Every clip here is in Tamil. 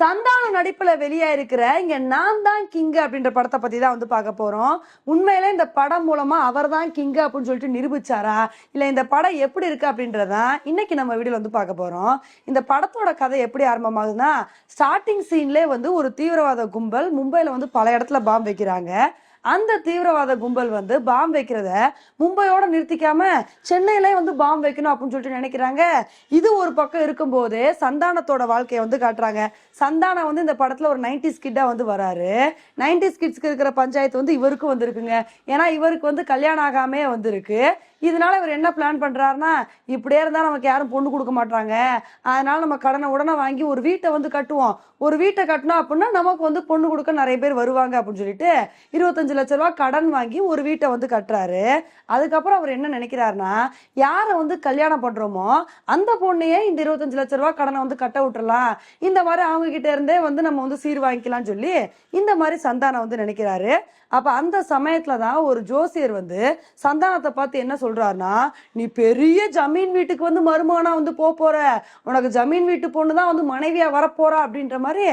சந்தானம் நடிப்புல வெளியாக இருக்கிற இங்க நான் தான் கிங் அப்படின்ற படத்தை பத்தி தான் வந்து பார்க்க போறோம். உண்மையில இந்த படம் மூலமா அவர் தான் கிங் அப்படின்னு சொல்லிட்டு நிரூபிச்சாரா? இல்ல இந்த படம் எப்படி இருக்கு அப்படின்றதான் இன்னைக்கு நம்ம வீடியோல வந்து பார்க்க போறோம். இந்த படத்தோட கதை எப்படி ஆரம்பமாகுதுன்னா ஸ்டார்டிங் சீன்லேயே வந்து ஒரு தீவிரவாத கும்பல் மும்பையில் வந்து பல இடத்துல பாம்பு வைக்கிறாங்க. அந்த தீவிரவாத கும்பல் வந்து பாம்பு வைக்கிறத மும்பையோட நிறுத்திக்காம சென்னையிலே வந்து பாம்பு வைக்கணும் அப்படின்னு சொல்லிட்டு நினைக்கிறாங்க. இது ஒரு பக்கம் இருக்கும்போது சந்தானத்தோட வாழ்க்கையை வந்து காட்டுறாங்க. சந்தானம் வந்து இந்த படத்துல ஒரு நைன்டி ஸ்கிட்டா வந்து வராரு. நைன்டி ஸ்கிட்ஸ்க்கு இருக்கிற பஞ்சாயத்து வந்து இவருக்கும் வந்திருக்குங்க. ஏன்னா இவருக்கு வந்து கல்யாணம் ஆகாமே வந்திருக்கு. இதனால இவர் என்ன பிளான் பண்றாருன்னா இப்படியே இருந்தா நமக்கு யாரும் பொண்ணு கொடுக்க மாட்டாங்க அதனால நம்ம கடனை உடனே வாங்கி ஒரு வீட்டை வந்து கட்டுவோம். ஒரு வீட்டை கட்டினோம் அப்படின்னா நமக்கு வந்து பொண்ணு கொடுக்க நிறைய பேர் வருவாங்க அப்படின்னு சொல்லிட்டு இருபத்தஞ்சு லட்ச ரூபா கடன் வாங்கி ஒரு வீட்டை வந்து கட்டுறாரு. அதுக்கப்புறம் அவர் என்ன நினைக்கிறாருன்னா யாரை வந்து கல்யாணம் பண்ணுறோமோ அந்த பொண்ணையே இந்த இருபத்தஞ்சு லட்ச ரூபா கடனை வந்து கட்ட விட்டுறலாம். இந்த மாதிரி அவங்க கிட்ட இருந்தே வந்து நம்ம வந்து சீர் வாங்கிக்கலாம்னு சொல்லி இந்த மாதிரி சந்தானம் வந்து நினைக்கிறாரு. அப்போ அந்த சமயத்தில் தான் ஒரு ஜோசியர் வந்து சந்தானத்தை பார்த்து என்ன சொல்றாருன்னா நீ பெரிய ஜமீன் வீட்டுக்கு வந்து மருமகனா வந்து போக போற. உனக்கு ஜமீன் வீட்டு பொண்ணு தான் வந்து மனைவியாக வரப்போறா அப்படின்ற மாதிரி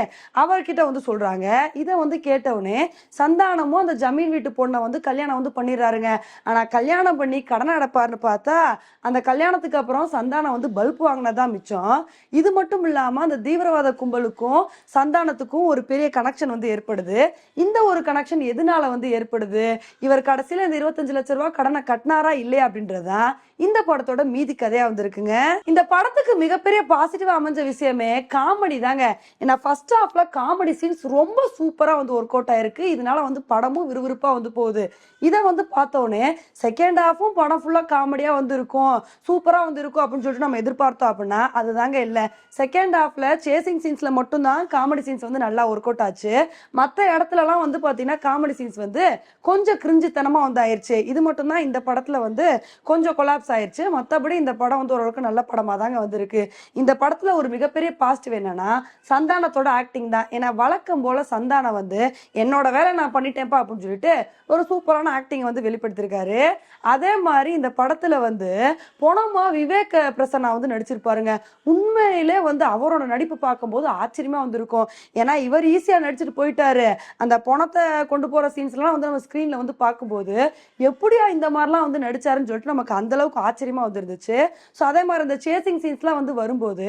அவர்கிட்ட வந்து சொல்றாங்க. இதை வந்து கேட்டவுடனே சந்தானமும் அந்த ஜமீன் வீட்டு பொண்ணை வந்து கல்யாணம் வந்து பண்ணிடுறாருங்க. ஆனா கல்யாணம் பண்ணி கடன் அடைப்பாருன்னு பார்த்தா அந்த கல்யாணத்துக்கு அப்புறம் சந்தானம் வந்து பல்ப் வாங்கினதான் மிச்சம். இது மட்டும் இல்லாம அந்த தீவிரவாத கும்பலுக்கும் சந்தானத்துக்கும் ஒரு பெரிய கனெக்ஷன் வந்து ஏற்படுது. இந்த ஒரு கனெக்ஷன் எதனால வந்து ஏற்படுது? இவர் கடைசியில இந்த இருபத்தஞ்சு லட்ச ரூபா கடனை கட்டினாரா இல்லையா அப்படின்றதுதான் இந்த படத்தோட மீதி கதையா வந்திருக்குங்க. இந்த படத்துக்கு மிகப்பெரிய பாசிட்டிவா அமைஞ்ச விஷயமே காமெடி தாங்க. ஏன்னா ஃபர்ஸ்ட் ஹாஃப்ல காமெடி சீன்ஸ் ரொம்ப சூப்பரா வந்து ஒர்க் அவுட் ஆயிருக்கு. இதனால வந்து படமும் விறுவிறுப்பா வந்து போகுது. இதை வந்து பார்த்தோன்னே செகண்ட் ஹாஃபும் படம் ஃபுல்லா காமெடியா வந்து இருக்கும். சூப்பரா வந்து இருக்கும் அப்படின்னு சொல்லிட்டு நம்ம எதிர்பார்த்தோம் அப்படின்னா அதுதாங்க இல்லை. செகண்ட் ஹாஃப்ல சேசிங் சீன்ஸ்ல மட்டும்தான் காமெடி சீன்ஸ் வந்து நல்லா ஒர்க் அவுட் ஆச்சு. மற்ற இடத்துலலாம் வந்து பாத்தீங்கன்னா காமெடி சீன்ஸ் வந்து கொஞ்சம் கிரிஞ்சித்தனமா வந்து ஆயிருச்சு. இது மட்டும்தான் இந்த படத்துல வந்து கொஞ்சம் கொலாப்ஸ் ஆயிருச்சு. மற்றபடி இந்த படம் வந்து ஓரளவுக்கு நல்ல படமா தாங்க வந்திருக்கு. இந்த படத்துல ஒரு மிகப்பெரிய பாசிட்டிவ் என்னன்னா சந்தானத்தோட ஆக்டிங் தான். ஏன்னா வழக்கம் போல சந்தானம் வந்து என்னோட வேலை நான் பண்ணிட்டேன்ப்பா அப்படின்னு சொல்லிட்டு ஒரு சூப்பரான ஆக்டிங் வந்து வெளிப்படுத்தியிருக்காரு அதே மாதிரி இந்த படத்துல வந்து போனமா விவேக் பிரசன்னா வந்து நடிச்சிருப்பாருங்க. உண்மையிலே வந்து அவரோட நடிப்பு பார்க்கும்போது ஆச்சரியமா வந்திருக்கும். ஏன்னா இவர் ஈஸியா நடிச்சிட்டு போயிட்டாரு. அந்த பணத்தை கொண்டு போற சீன்ஸ்லாம் வந்து நம்ம ஸ்க்ரீன்ல வந்து பார்க்கும்போது எப்படியா இந்த மாதிரிலாம் வந்து நடிச்சாருன்னு சொல்லிட்டு நமக்கு அந்த அளவுக்கு ஆச்சரியமா வந்துருந்துச்சு. ஸோ அதே மாதிரி இந்த சேசிங் சீன்ஸ்லாம் வந்து வரும்போது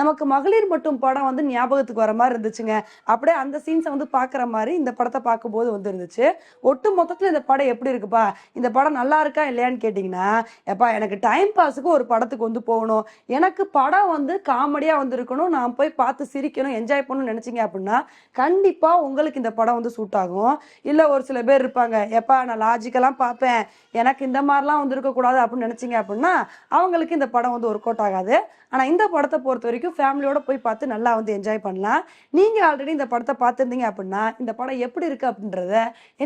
நமக்கு மகளிர் மட்டும் படம் வந்து ஞாபகத்துக்கு வர மாதிரி இருந்துச்சுங்க. அப்படியே அந்த சீன்ஸை வந்து பார்க்குற மாதிரி இந்த படத்தை பார்க்கும்போது வந்து இருந்துச்சு ஒட்டு மொத்தத்தில் இந்த படம் எப்படி இருக்குப்பா? இந்த படம் நல்லா இருக்கா இல்லையான்னு கேட்டிங்கன்னா எப்பா எனக்கு டைம் பாஸுக்கு ஒரு படத்துக்கு வந்து போகணும். எனக்கு படம் வந்து காமெடியாக வந்திருக்கணும். நான் போய் பார்த்து சிரிக்கணும் என்ஜாய் பண்ணணும்னு நினச்சிங்க அப்படின்னா கண்டிப்பாக உங்களுக்கு இந்த படம் வந்து சூட் ஆகும். இல்லை ஒரு சில பேர் இருப்பாங்க எப்பா நான் லாஜிக்கெல்லாம் பார்ப்பேன். எனக்கு இந்த மாதிரிலாம் வந்து இருக்கக்கூடாது அப்படின்னு நினச்சிங்க அப்படின்னா அவங்களுக்கு இந்த படம் வந்து ஒர்க் அவுட் ஆகாது. ஆனால் இந்த படத்தை பொறுத்த வரைக்கும் ஃபேமிலியோட போய் பார்த்து நல்லா வந்து என்ஜாய் பண்ணலாம். நீங்கள் ஆல்ரெடி இந்த படத்தை பார்த்துருந்தீங்க அப்படின்னா இந்த படம் எப்படி இருக்கு அப்படின்றத